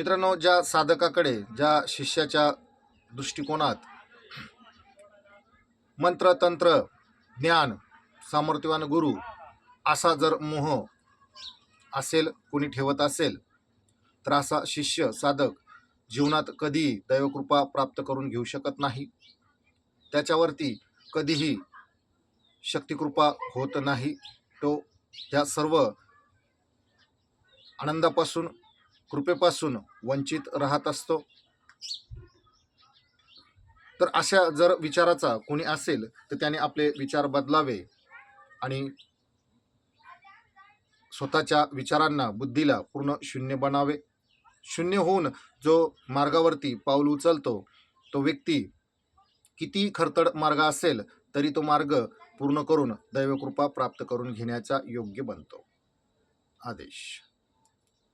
मित्रांनो ज्या साधकाकडे ज्या शिष्याच्या दृष्टिकोनात मंत्र तंत्र ज्ञान सामर्थ्यवान गुरु असा जर मोह असेल कोणी ठेवत असेल तर असा शिष्य साधक जीवनात कधीही दैवकृपा प्राप्त करून घेऊ शकत नाही. त्याच्यावरती कधीही शक्तिकृपा होत नाही. तो ह्या सर्व आनंदापासून कृपेपासून वंचित राहत असतो. तर अशा जर विचाराचा कोणी असेल तर त्याने आपले विचार बदलावे आणि स्वतःच्या विचारांना बुद्धीला पूर्ण शून्य बनावे. शून्य होऊन जो मार्गावरती पाऊल उचलतो तो व्यक्ती किती खरतड मार्ग असेल तरी तो मार्ग पूर्ण करून दैवकृपा प्राप्त करून घेण्याचा योग्य बनतो. आदेश.